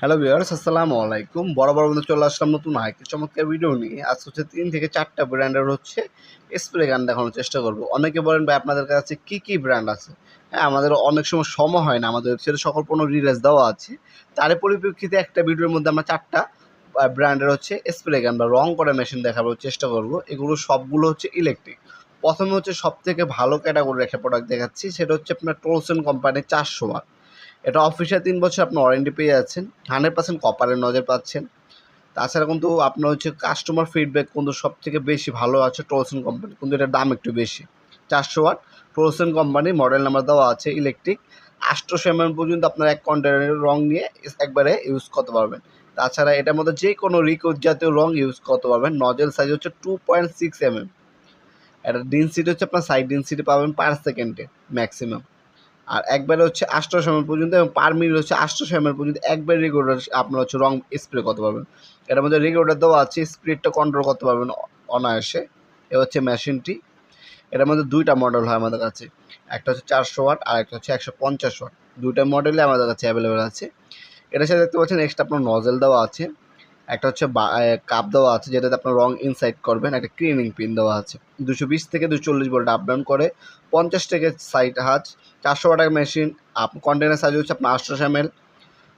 Hello viewers আসসালামু আলাইকুম। বড় বন্ধু চলে আসলাম নতুন আরেকটি চমৎকার ভিডিও নিয়ে। আজ হচ্ছে তিন থেকে চারটা ব্র্যান্ডের হচ্ছে স্প্রে গান দেখানোর চেষ্টা করব। অনেকে বলেন, ভাই, আপনাদের কাছে কি কি ব্র্যান্ড আছে? হ্যাঁ আমাদের অনেক সময় সময় হয় না। আমাদের ওয়েবসাইটে সকল পণ্য রিলিজ দেওয়া আছে। তার পরিপ্রেক্ষিতে একটা ভিডিওর মধ্যে আমরা চারটা ব্র্যান্ডের হচ্ছে স্প্রে গান বা রং করা মেশিন দেখানোর চেষ্টা করব। এগুলো সবগুলো হচ্ছে ইলেকট্রিক প্রথমে হচ্ছে সব থেকে ভালো ক্যাটাগরির একটা প্রোডাক্ট দেখাচ্ছি। সেটা হচ্ছে আপনার টোলসেন কোম্পানির চারশো ওয়াট এটা অফিসিয়াল তিন বছর আপনি ওয়ারেন্টি পেয়ে যাচ্ছেন হান্ড্রেড পার্সেন্ট কপারের নজর পাচ্ছেন। তাছাড়া কিন্তু আপনার হচ্ছে কাস্টমার ফিডব্যাক কিন্তু সব থেকে বেশি ভালো আছে টোলসেন কোম্পানি কিন্তু এটার দাম একটু বেশি। চারশো watt Tolsen company model number দেওয়া আছে ইলেকট্রিক আটশোশো এমএম পর্যন্ত আপনার এক কন্টেনারের রং নিয়ে একবারে ইউজ করতে পারবেন। তাছাড়া এটার মধ্যে যে কোনো রিকোড জাতীয় রং ইউজ করতে পারবেন। নজেল সাইজ হচ্ছে টু পয়েন্ট সিক্স এমএম এটা ডেন্সিটি হচ্ছে আপনার সাইড ডেন্সিটি পাবেন পার সেকেন্ডে ম্যাক্সিমাম আর একবারে হচ্ছে আটশোশো এমএল পর্যন্ত এবং পার মিনিট হচ্ছে আটশোশো এমএল পর্যন্ত। একবার রেগুলার আপনার হচ্ছে রং স্প্রে করতে পারবেন। এটার মধ্যে রেগুলেটার দেওয়া আছে স্পিডটা কন্ট্রোল করতে পারবেন অনায়াসে। এ হচ্ছে মেশিনটি। এটার মধ্যে দুইটা মডেল হয় আমাদের কাছে। একটা হচ্ছে চারশো ওয়াট আর একটা হচ্ছে একশো পঞ্চাশ ওয়াট। দুইটা মডেলে আমাদের কাছে অ্যাভেলেবেল আছে। এটার সাথে দেখতে পাচ্ছেন এক্সট্রা আপনার নজেল দেওয়া আছে। একটা হচ্ছে কাপ দেওয়া আছে, যেটাতে আপনার রং ইনসাইড করবেন, একটা ক্লিনিং পিন দেওয়া আছে। দুশো বিশ থেকে দুশো চল্লিশ ভোল্ট আপ ডাউন করে, পঞ্চাশ থেকে সাইড হাজ চারশো ওয়াটার মেশিন আপ কন্টেনার সাইজ হচ্ছে আপনার আটশো এম এল,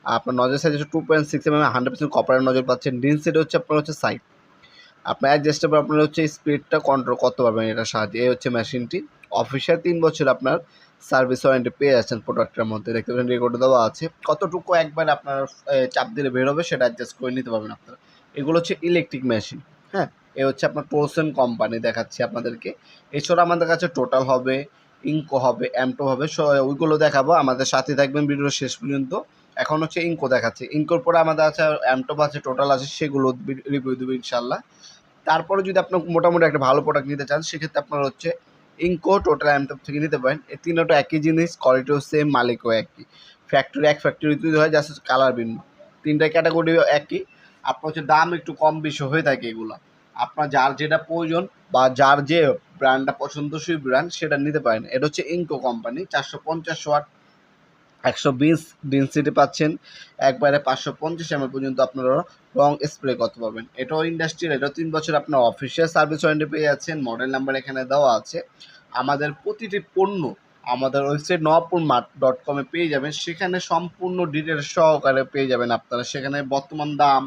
আপনার নজর সাইজ হচ্ছে two point six M M hundred percent কপারের নজর পাচ্ছেন। ডিন সেট হচ্ছে আপনার হচ্ছে সাইড আপনার অ্যাডজাস্টেবল আপনার হচ্ছে স্পিডটা কন্ট্রোল করতে পারবেন এটার সাহায্যে। এই হচ্ছে মেশিনটি অফিসিয়াল তিন বছর আপনার সার্ভিস ওয়ারেন্টি পেয়ে যাচ্ছেন প্রোডাক্টের মধ্যে। দেখতে পাচ্ছেন রেকর্ড দেওয়া আছে। কতটুকু একবার আপনার চাপ দিলে বের হবে সেটা অ্যাডজাস্ট করে নিতে পারবেন আপনারা। এগুলো হচ্ছে ইলেকট্রিক মেশিন হ্যাঁ? এ হচ্ছে আপনার টোলসেন কোম্পানি দেখাচ্ছি আপনাদেরকে। এছাড়া আমাদের কাছে টোটাল হবে ইঙ্কো হবে অ্যামটো হবে ওইগুলো দেখাবো। আমাদের সাথে থাকবেন ভিডিওর শেষ পর্যন্ত। এখন হচ্ছে ইঙ্কো দেখাচ্ছে। ইঙ্কোর পরে আমাদের আছে অ্যামটপ আছে টোটাল আছে, সেগুলো রিভিউ দেবো ইনশাল্লাহ তারপরে যদি আপনার মোটামুটি একটা ভালো প্রোডাক্ট নিতে চান, সেক্ষেত্রে আপনার হচ্ছে ইঙ্কো ওটা অ্যামটপ থেকে নিতে পারেন। এই তিনটা একই জিনিস কোয়ালিটিও সেম মালিকও একই। ফ্যাক্টরি এক ফ্যাক্টরি তৈরি হয় জাস্ট কালার ভিন্ন। তিনটা ক্যাটাগরি একই। আপনার হচ্ছে দাম একটু কম বেশি হয়ে থাকে এগুলো। আপনার যার যেটা প্রয়োজন বা যার যে ব্র্যান্ডটা পছন্দসই ব্র্যান্ড সেটা নিতে পারেন। এটা হচ্ছে ইঙ্কো কোম্পানি চারশো পঞ্চাশ ওয়াট একশো বিশ ডেন্সিটি পাচ্ছেন। একবারে পাঁচশো পঞ্চাশ এমএল পর্যন্ত আপনারা রং স্প্রে করতে পারবেন। এটাও ইন্ডাস্ট্রিয়াল এটাও তিন বছর আপনার অফিসিয়াল সার্ভিস ওয়ারেন্টি পেয়ে যাচ্ছেন। মডেল নাম্বার এখানে দেওয়া আছে। আমাদের প্রতিটি পণ্য আমাদের ওয়েবসাইট নবাবপুর মার্ট ডট কমে পেয়ে যাবেন। সেখানে সম্পূর্ণ ডিটেলস সহকারে পেয়ে যাবেন আপনারা। সেখানে বর্তমান দাম,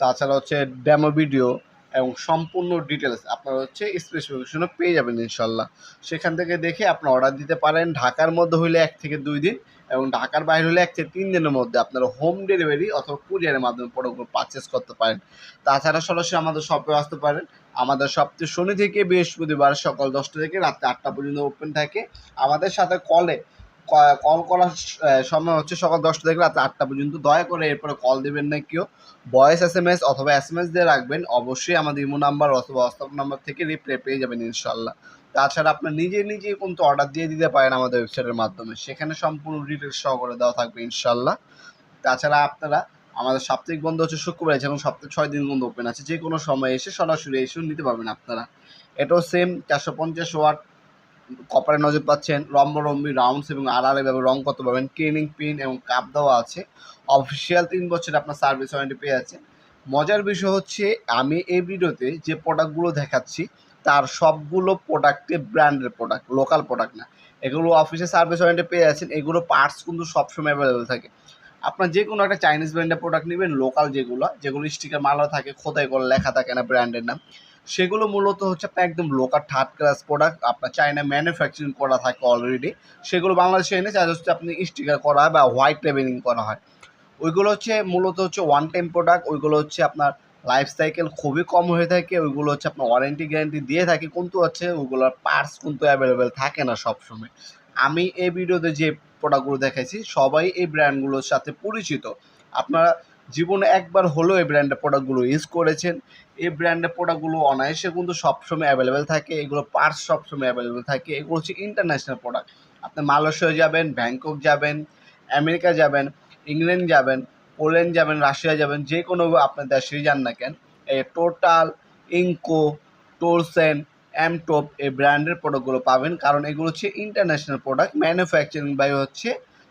তাছাড়া হচ্ছে ডেমো ভিডিও এবং সম্পূর্ণ ডিটেলস আপনারা হচ্ছে স্পেসিফিকেশনও পেয়ে যাবেন ইনশাল্লাহ। সেখান থেকে দেখে আপনার অর্ডার দিতে পারেন। ঢাকার মধ্যে হইলে এক থেকে দুই দিন এবং ঢাকার বাইরে হলে এক থেকে তিন দিনের মধ্যে আপনারা হোম ডেলিভারি অথবা কুরিয়ারের মাধ্যমে প্রোডাক্টগুলো পারচেস করতে পারেন। তাছাড়া সরাসরি আমাদের শপে আসতে পারেন। আমাদের সবচেয়ে শনি থেকে বৃহস্পতিবার সকাল দশটা থেকে রাত আটটা পর্যন্ত ওপেন থাকে। আমাদের সাথে কলে কল করার সময় হচ্ছে সকাল দশটা থেকে রাত আটটা পর্যন্ত। দয়া করে এরপরে কল দেবেন না কেউ। ভয়েস এস এম এস অথবা এস এম এস দিয়ে রাখবেন। অবশ্যই আমাদের ইমো নাম্বার অথবা হোয়াটসঅ্যাপ নাম্বার থেকে রিপ্লাই পেয়ে যাবেন ইনশাল্লাহ। তাছাড়া আপনার নিজে নিজে কিন্তু অর্ডার দিয়ে দিতে পারেন আমাদের ওয়েবসাইটের মাধ্যমে। সেখানে সম্পূর্ণ ডিটেলস সহকারে দেওয়া থাকবে ইনশাল্লাহ। তাছাড়া আপনারা, আমাদের সাপ্তাহিক বন্ধ হচ্ছে শুক্রবার আছে সপ্তাহে ছয় দিন বন্ধ ওপেন আছে। যে কোনো সময় এসে সরাসরি এসেও নিতে পারবেন আপনারা। এটাও সেম চারশো পঞ্চাশ ওয়াট কপারের নজর পাচ্ছেন রম্বরম্বি রাউন্ডস এবং আর আর এভাবে রং করতে পারবেন ক্লিনিং পিন এবং কাপ দেওয়া আছে। অফিসিয়াল তিন বছর আপনার সার্ভিস ওয়ারেন্টি পেয়ে যাচ্ছেন। মজার বিষয় হচ্ছে, আমি এই ভিডিওতে যে প্রোডাক্টগুলো দেখাচ্ছি, তার সবগুলো প্রোডাক্টে ব্র্যান্ডের প্রোডাক্ট লোকাল প্রোডাক্ট না। এগুলো অফিসে সার্ভিস ওয়ারেন্টি পেয়ে যাচ্ছেন, এগুলো পার্টস কিন্তু সবসময় অ্যাভেলেবেল থাকে। আপনার যে কোনো একটা চাইনিজ ব্র্যান্ডের প্রোডাক্ট নেবেন লোকাল যেগুলো যেগুলো স্টিকার মালা থাকে খোদাই করে লেখা থাকে না ব্র্যান্ডের নাম। সেগুলো মূলত হচ্ছে আপনার একদম লোকাল থার্ড ক্লাস প্রোডাক্ট আপনার চায়না ম্যানুফ্যাকচারিং করা থাকে অলরেডি সেগুলো বাংলাদেশে এনে চার্জ হচ্ছে আপনি স্টিকার করা বা হোয়াইট লেবেলিং করা হয়। ওইগুলো হচ্ছে মূলত হচ্ছে ওয়ান টাইম প্রোডাক্ট ওইগুলো হচ্ছে আপনার লাইফ সাইকেল খুবই কম হয়ে থাকে, ওইগুলো হচ্ছে আপনার ওয়ারেন্টি গ্যারেন্টি দিয়ে থাকে, কিন্তু হচ্ছে ওইগুলোর পার্টস কিন্তু অ্যাভেলেবেল থাকে না সবসময়। আমি এই ভিডিওতে যে প্রোডাক্টগুলো দেখাইছি, সবাই এই ব্র্যান্ডগুলোর সাথে পরিচিত। আপনারা জীবনে একবার হলেও এই ব্র্যান্ডের প্রোডাক্টগুলো ইউজ করেছেন। এই ব্র্যান্ডের প্রোডাক্টগুলো অনায়াসে কিন্তু সবসময় অ্যাভেলেবেল থাকে। এগুলো পার্টস সবসময় অ্যাভেলেবেল থাকে। এগুলো হচ্ছে ইন্টারন্যাশনাল প্রোডাক্ট আপনি মালয়েশিয়া যাবেন, ব্যাংকক যাবেন, আমেরিকা যাবেন, ইংল্যান্ড যাবেন, পোল্যান্ড যাবেন, রাশিয়া যাবেন, যে কোনো আপনার দেশেই যান না কেন, এই টোটাল ইঙ্কো টোলসেন অ্যামটপ এই ব্র্যান্ডের প্রোডাক্টগুলো পাবেন। কারণ এগুলো হচ্ছে ইন্টারন্যাশনাল প্রোডাক্ট ম্যানুফ্যাকচারিং বাই হচ্ছে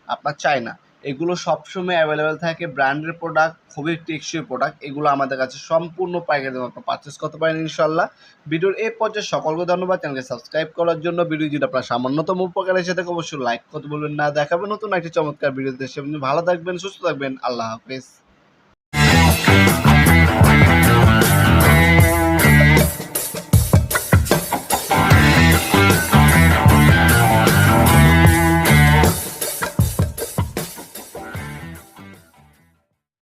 আপনার চায়না এগুলো সবসময় অ্যাভেলেবেল থাকে। ব্র্যান্ডের প্রোডাক্ট খুবই টেকসই প্রোডাক্ট এগুলো আমাদের কাছে সম্পূর্ণ পাইকারি দামে আপনার পারচেস করতে পারেন ইনশাল্লাহ ভিডিওর এই পর্যায়ে সকলকে ধন্যবাদ। চ্যানেলকে সাবস্ক্রাইব করার জন্য ভিডিও যদি আপনার সামান্যতম উপকার এসে থাকে, অবশ্যই লাইক করতে বলবেন না। দেখাবেন নতুন একটি চমৎকার ভিডিও দেশে ভালো থাকবেন, সুস্থ থাকবেন। আল্লাহ হাফিজ।